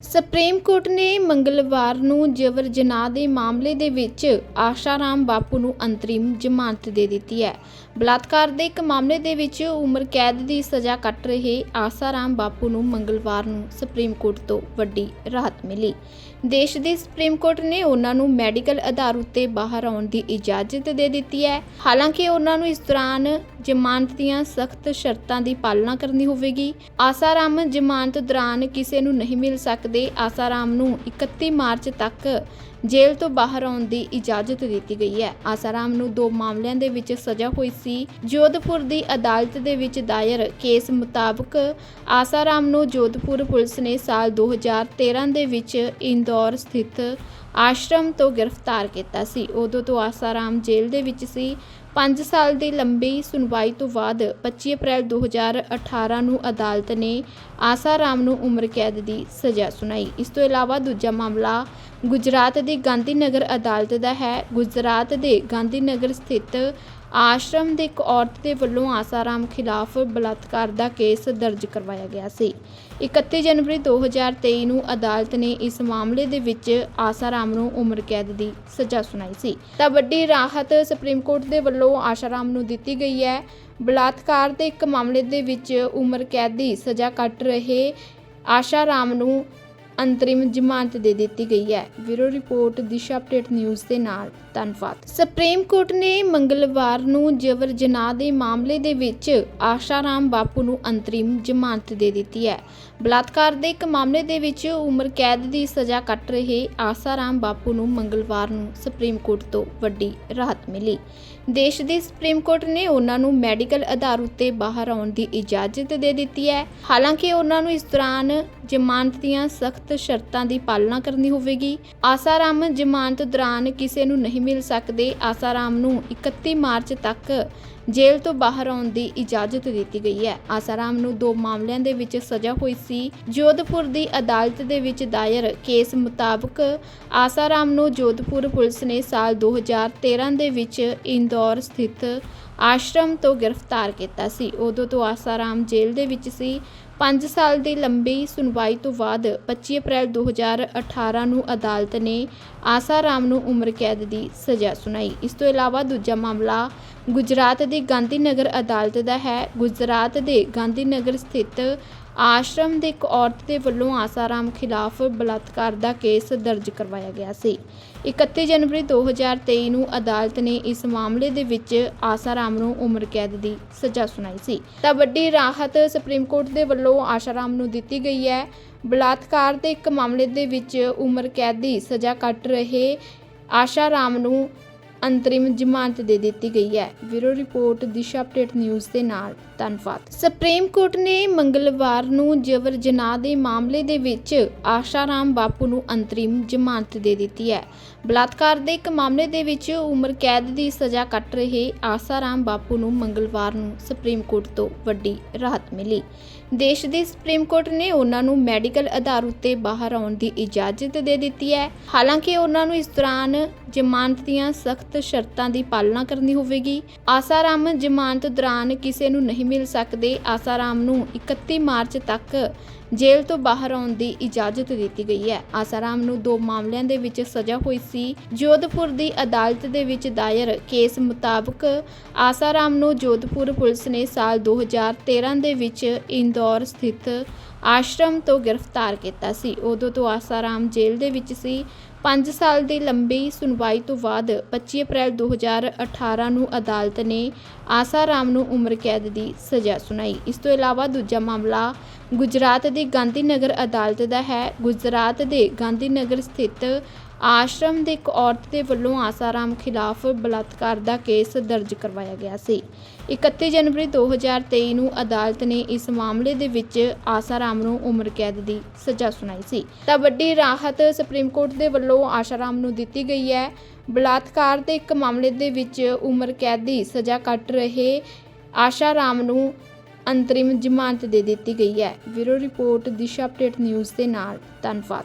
Supreme court ਨੇ ਮੰਗਲਵਾਰ ਨੂੰ ਜਬਰ ਜਨਾਹ ਦੇ ਮਾਮਲੇ ਦੇ ਵਿੱਚ ਆਸ਼ਾਰਾਮ ਬਾਪੂ ਨੂੰ ਅੰਤਰਿਮ ਜ਼ਮਾਨਤ ਦੇ ਦਿੱਤੀ ਹੈ। ਬਲਾਤਕਾਰ ਦੇ ਇੱਕ ਮਾਮਲੇ ਦੇ ਵਿੱਚ ਉਮਰ ਕੈਦ ਦੀ ਸਜ਼ਾ ਕੱਟ ਰਹੇ ਆਸਾਰਾਮ ਬਾਪੂ ਨੂੰ ਮੰਗਲਵਾਰ ਨੂੰ ਸੁਪਰੀਮ ਕੋਰਟ ਤੋਂ ਵੱਡੀ ਰਾਹਤ ਮਿਲੀ। ਦੇਸ਼ ਦੀ ਸੁਪਰੀਮ ਕੋਰਟ ਨੇ ਉਹਨਾਂ ਨੂੰ ਮੈਡੀਕਲ ਆਧਾਰ ਉੱਤੇ ਬਾਹਰ ਆਉਣ ਦੀ ਇਜਾਜ਼ਤ ਦੇ ਦਿੱਤੀ ਹੈ। ਹਾਲਾਂਕਿ ਉਹਨਾਂ ਨੂੰ ਇਸ ਦੌਰਾਨ ਜ਼ਮਾਨਤ ਦੀਆਂ ਸਖਤ ਸ਼ਰਤਾਂ ਦੀ ਪਾਲਣਾ ਕਰਨੀ ਹੋਵੇਗੀ। ਆਸਾਰਾਮ ਜ਼ਮਾਨਤ ਦੌਰਾਨ ਕਿਸੇ ਨੂੰ ਨਹੀਂ ਮਿਲ ਸਕਦੇ। ਆਸਾਰਾਮ ਨੂੰ 31 ਮਾਰਚ ਤੱਕ ਜੇਲ੍ਹ ਤੋਂ ਬਾਹਰ ਆਉਣ ਦੀ ਇਜਾਜ਼ਤ ਦਿੱਤੀ ਗਈ ਹੈ। ਆਸਾਰਾਮ ਨੂੰ ਦੋ ਮਾਮਲਿਆਂ ਦੇ ਵਿੱਚ ਸਜ਼ਾ ਹੋਈ ਸੀ। ਜੋਧਪੁਰ ਦੀ ਅਦਾਲਤ ਦੇ ਵਿੱਚ ਦਾਇਰ ਕੇਸ ਮੁਤਾਬਕ ਆਸਾਰਾਮ ਨੂੰ ਜੋਧਪੁਰ ਪੁਲਿਸ ਨੇ ਸਾਲ 2013 ਦੇ ਵਿੱਚ ਇੰਦੌਰ ਸਥਿਤ ਆਸ਼ਰਮ ਤੋਂ ਗ੍ਰਿਫਤਾਰ ਕੀਤਾ ਸੀ। ਉਦੋਂ ਤੋਂ ਆਸਾਰਾਮ ਜੇਲ੍ਹ ਦੇ ਵਿੱਚ ਸੀ। 5 ਸਾਲ ਦੀ ਲੰਬੀ ਸੁਣਵਾਈ ਤੋਂ ਬਾਅਦ 25 ਅਪ੍ਰੈਲ 2018 ਨੂੰ ਅਦਾਲਤ ਨੇ ਆਸਾਰਾਮ ਨੂੰ ਉਮਰ ਕੈਦ ਦੀ ਸਜ਼ਾ ਸੁਣਾਈ। ਇਸ ਤੋਂ ਇਲਾਵਾ ਦੂਜਾ ਮਾਮਲਾ ਗੁਜਰਾਤ ਦੀ ਗਾਂਧੀ ਨਗਰ ਅਦਾਲਤ ਦਾ ਹੈ। ਗੁਜਰਾਤ ਦੇ ਗਾਂਧੀ ਨਗਰ ਸਥਿਤ ਆਸ਼ਰਮ ਦੇ ਇੱਕ ਔਰਤ ਦੇ ਵੱਲੋਂ ਆਸਾਰਾਮ ਖਿਲਾਫ ਬਲਾਤਕਾਰ ਦਾ ਕੇਸ ਦਰਜ ਕਰਵਾਇਆ ਗਿਆ ਸੀ। 31 ਜਨਵਰੀ 2023 ਨੂੰ ਅਦਾਲਤ ਨੇ ਇਸ ਮਾਮਲੇ ਦੇ ਵਿੱਚ ਆਸਾਰਾਮ ਨੂੰ ਉਮਰ ਕੈਦ ਦੀ ਸਜ਼ਾ ਸੁਣਾਈ ਸੀ। ਤਾਂ ਵੱਡੀ ਰਾਹਤ ਸੁਪਰੀਮ ਕੋਰਟ ਦੇ ਵੱਲੋਂ ਆਸਾਰਾਮ ਨੂੰ ਦਿੱਤੀ ਗਈ ਹੈ। ਬਲਾਤਕਾਰ ਦੇ ਇੱਕ ਮਾਮਲੇ ਦੇ ਵਿੱਚ ਉਮਰ ਕੈਦ ਦੀ ਸਜ਼ਾ ਕੱਟ ਰਹੇ ਆਸ਼ਾਰਾਮ ਨੂੰ ਅੰਤਰਿਮ ਜ਼ਮਾਨਤ ਦੇ ਦਿੱਤੀ ਗਈ ਹੈ। Bureau report, Disha update news ਦੇ ਨਾਲ। ਧੰਨਵਾਦ। ਸੁਪਰੀਮ ਕੋਰਟ ਨੇ ਮੰਗਲਵਾਰ ਨੂੰ ਜਬਰ ਜਨਾਹ ਦੇ ਮਾਮਲੇ ਦੇ ਵਿੱਚ ਆਸ਼ਾਰਾਮ ਬਾਪੂ ਨੂੰ ਅੰਤਰਿਮ ਜ਼ਮਾਨਤ ਦੇ ਦਿੱਤੀ ਹੈ। ਬਲਾਤਕਾਰ ਦੇ ਇੱਕ ਮਾਮਲੇ ਦੇ ਵਿੱਚ ਉਮਰ ਕੈਦ ਦੀ ਸਜ਼ਾ ਕੱਟ ਰਹੇ ਆਸਾਰਾਮ ਬਾਪੂ ਨੂੰ ਮੰਗਲਵਾਰ ਨੂੰ ਸੁਪਰੀਮ ਕੋਰਟ ਤੋਂ ਵੱਡੀ ਰਾਹਤ ਮਿਲੀ। ਦੇਸ਼ ਦੀ ਸੁਪਰੀਮ ਕੋਰਟ ਨੇ ਉਹਨਾਂ ਨੂੰ ਮੈਡੀਕਲ ਆਧਾਰ ਉੱਤੇ ਬਾਹਰ ਆਉਣ ਦੀ ਇਜਾਜ਼ਤ ਦੇ ਦਿੱਤੀ ਹੈ। ਹਾਲਾਂਕਿ ਉਹਨਾਂ ਨੂੰ ਇਸ ਦੌਰਾਨ ਜ਼ਮਾਨਤ ਦੀਆਂ ਸਖਤ ਸ਼ਰਤਾਂ ਦੀ ਪਾਲਣਾ ਕਰਨੀ ਹੋਵੇਗੀ। ਆਸਾਰਾਮ ਜ਼ਮਾਨਤ ਦੌਰਾਨ ਕਿਸੇ ਨੂੰ ਨਹੀਂ ਮਿਲ ਸਕਦੇ। ਆਸਾਰਾਮ ਨੂੰ 31 ਮਾਰਚ ਤੱਕ ਜੇਲ੍ਹ ਤੋਂ ਬਾਹਰ ਆਉਣ ਦੀ ਇਜਾਜ਼ਤ ਦਿੱਤੀ ਗਈ ਹੈ। ਆਸਾਰਾਮ ਨੂੰ ਦੋ ਮਾਮਲਿਆਂ ਦੇ ਵਿੱਚ ਸਜ਼ਾ ਹੋਈ ਸੀ। ਜੋਧਪੁਰ ਦੀ ਅਦਾਲਤ ਦੇ ਵਿੱਚ ਦਾਇਰ ਕੇਸ ਮੁਤਾਬਕ ਆਸਾਰਾਮ ਨੂੰ ਜੋਧਪੁਰ ਪੁਲਿਸ ਨੇ ਸਾਲ 2013 ਦੇ ਵਿੱਚ ਇੰਦੌਰ ਸਥਿਤ ਆਸ਼ਰਮ ਤੋਂ ਗ੍ਰਿਫਤਾਰ ਕੀਤਾ ਸੀ। ਉਦੋਂ ਤੋਂ ਆਸਾਰਾਮ ਜੇਲ੍ਹ ਦੇ ਵਿੱਚ ਸੀ। ਪੰਜ ਸਾਲ ਦੀ ਲੰਬੀ ਸੁਣਵਾਈ ਤੋਂ ਬਾਅਦ 25 ਅਪ੍ਰੈਲ 2018 ਨੂੰ ਅਦਾਲਤ ਨੇ ਆਸਾਰਾਮ ਨੂੰ ਉਮਰ ਕੈਦ ਦੀ ਸਜ਼ਾ ਸੁਣਾਈ। ਇਸ ਤੋਂ ਇਲਾਵਾ ਦੂਜਾ ਮਾਮਲਾ ਗੁਜਰਾਤ ਦੀ ਗਾਂਧੀਨਗਰ ਅਦਾਲਤ ਦਾ ਹੈ। ਗੁਜਰਾਤ ਦੇ ਗਾਂਧੀ ਨਗਰ ਸਥਿਤ ਆਸ਼ਰਮ ਦੇ ਇੱਕ ਔਰਤ ਦੇ ਵੱਲੋਂ ਆਸਾਰਾਮ ਖਿਲਾਫ ਬਲਾਤਕਾਰ ਦਾ ਕੇਸ ਦਰਜ ਕਰਵਾਇਆ ਗਿਆ ਸੀ। 31 ਜਨਵਰੀ 2023 ਨੂੰ ਅਦਾਲਤ ਨੇ ਇਸ ਮਾਮਲੇ ਦੇ ਵਿੱਚ ਆਸਾਰਾਮ ਨੂੰ ਉਮਰ ਕੈਦ ਦੀ ਸਜ਼ਾ ਸੁਣਾਈ ਸੀ। ਤਾਂ ਵੱਡੀ ਰਾਹਤ ਸੁਪਰੀਮ ਕੋਰਟ ਦੇ ਵੱਲੋਂ ਆਸਾਰਾਮ ਨੂੰ ਦਿੱਤੀ ਗਈ ਹੈ। ਬਲਾਤਕਾਰ ਦੇ ਇੱਕ ਮਾਮਲੇ ਦੇ ਵਿੱਚ ਉਮਰ ਕੈਦ ਦੀ ਸਜ਼ਾ ਕੱਟ ਰਹੇ ਆਸ਼ਾਰਾਮ ਨੂੰ ਅੰਤਰਿਮ ਜ਼ਮਾਨਤ ਦੇ ਦਿੱਤੀ ਗਈ ਹੈ। Bureau report, Disha update news ਦੇ ਨਾਲ। ਧੰਨਵਾਦ। ਸੁਪਰੀਮ ਕੋਰਟ ਨੇ ਮੰਗਲਵਾਰ ਨੂੰ ਜਬਰ ਜਨਾਹ ਦੇ ਮਾਮਲੇ ਦੇ ਵਿੱਚ ਆਸ਼ਾਰਾਮ ਬਾਪੂ ਨੂੰ ਅੰਤਰਿਮ ਜ਼ਮਾਨਤ ਦੇ ਦਿੱਤੀ ਹੈ। ਬਲਾਤਕਾਰ ਦੇ ਇੱਕ ਮਾਮਲੇ ਦੇ ਵਿੱਚ ਉਮਰ ਕੈਦ ਦੀ ਸਜ਼ਾ ਕੱਟ ਰਹੇ ਆਸਾਰਾਮ ਬਾਪੂ ਨੂੰ ਮੰਗਲਵਾਰ ਨੂੰ ਸੁਪਰੀਮ ਕੋਰਟ ਤੋਂ ਵੱਡੀ ਰਾਹਤ ਮਿਲੀ। ਦੇਸ਼ ਦੇ ਸੁਪਰੀਮ ਕੋਰਟ ਨੇ ਉਹਨਾਂ ਨੂੰ ਮੈਡੀਕਲ ਆਧਾਰ ਉੱਤੇ ਬਾਹਰ ਆਉਣ ਦੀ ਇਜਾਜ਼ਤ ਦੇ ਦਿੱਤੀ ਹੈ। ਹਾਲਾਂਕਿ ਉਹਨਾਂ ਨੂੰ ਇਸ ਦੌਰਾਨ ਜ਼ਮਾਨਤ ਦੀਆਂ ਸਖਤ ਸ਼ਰਤਾਂ ਦੀ ਪਾਲਣਾ ਕਰਨੀ ਹੋਵੇਗੀ। ਆਸਾਰਾਮ ਜ਼ਮਾਨਤ ਦੌਰਾਨ ਕਿਸੇ ਨੂੰ ਨਹੀਂ ਮਿਲ ਸਕਦੇ। ਆਸਾਰਾਮ ਨੂੰ 31 ਮਾਰਚ ਤੱਕ ਜੇਲ੍ਹ ਤੋਂ ਬਾਹਰ ਆਉਣ ਦੀ ਇਜਾਜ਼ਤ ਦਿੱਤੀ ਗਈ ਹੈ। ਆਸਾਰਾਮ ਨੂੰ ਦੋ ਮਾਮਲਿਆਂ ਦੇ ਵਿੱਚ ਸਜ਼ਾ ਹੋਈ ਸੀ। ਜੋਧਪੁਰ ਦੀ ਅਦਾਲਤ ਦੇ ਵਿੱਚ ਦਾਇਰ ਕੇਸ ਮੁਤਾਬਕ ਆਸਾਰਾਮ ਨੂੰ ਜੋਧਪੁਰ ਪੁਲਿਸ ਨੇ ਸਾਲ 2013 ਦੇ ਵਿੱਚ ਇੰਦੌਰ ਸਥਿਤ ਆਸ਼ਰਮ ਤੋਂ ਗ੍ਰਿਫਤਾਰ ਕੀਤਾ ਸੀ। ਉਦੋਂ ਤੋਂ ਆਸਾਰਾਮ ਜੇਲ੍ਹ ਦੇ ਵਿੱਚ ਸੀ। 5 ਸਾਲ ਦੀ ਲੰਬੀ ਸੁਣਵਾਈ ਤੋਂ ਬਾਅਦ 25 ਅਪ੍ਰੈਲ 2018 ਨੂੰ ਅਦਾਲਤ ਨੇ ਆਸਾਰਾਮ ਨੂੰ ਉਮਰ ਕੈਦ ਦੀ ਸਜ਼ਾ ਸੁਣਾਈ। ਇਸ ਤੋਂ ਇਲਾਵਾ ਦੂਜਾ ਮਾਮਲਾ ਗੁਜਰਾਤ ਦੀ ਗਾਂਧੀਨਗਰ ਅਦਾਲਤ ਦਾ ਹੈ। ਗੁਜਰਾਤ ਦੇ ਗਾਂਧੀਨਗਰ ਸਥਿਤ ਆਸ਼ਰਮ ਦੇ ਇੱਕ ਔਰਤ ਦੇ ਵੱਲੋਂ ਆਸਾਰਾਮ ਖਿਲਾਫ ਬਲਾਤਕਾਰ ਦਾ ਕੇਸ ਦਰਜ ਕਰਵਾਇਆ ਗਿਆ ਸੀ। 31 ਜਨਵਰੀ 2023 ਨੂੰ ਅਦਾਲਤ ਨੇ ਇਸ ਮਾਮਲੇ ਦੇ ਵਿੱਚ ਆਸਾਰਾਮ ਨੂੰ ਉਮਰ ਕੈਦ ਦੀ ਸਜ਼ਾ ਸੁਣਾਈ ਸੀ। ਤਾਂ ਵੱਡੀ ਰਾਹਤ ਸੁਪਰੀਮ ਕੋਰਟ ਦੇ ਵੱਲੋਂ ਆਸਾਰਾਮ ਨੂੰ ਦਿੱਤੀ ਗਈ ਹੈ। ਬਲਾਤਕਾਰ ਦੇ ਇੱਕ ਮਾਮਲੇ ਦੇ ਵਿੱਚ ਉਮਰ ਕੈਦ ਦੀ ਸਜ਼ਾ ਕੱਟ ਰਹੇ ਆਸ਼ਾਰਾਮ ਨੂੰ ਅੰਤਰਿਮ ਜ਼ਮਾਨਤ ਦੇ ਦਿੱਤੀ ਗਈ ਹੈ। Bureau report Disha update news ਦੇ ਨਾਲ। ਧੰਨਵਾਦ।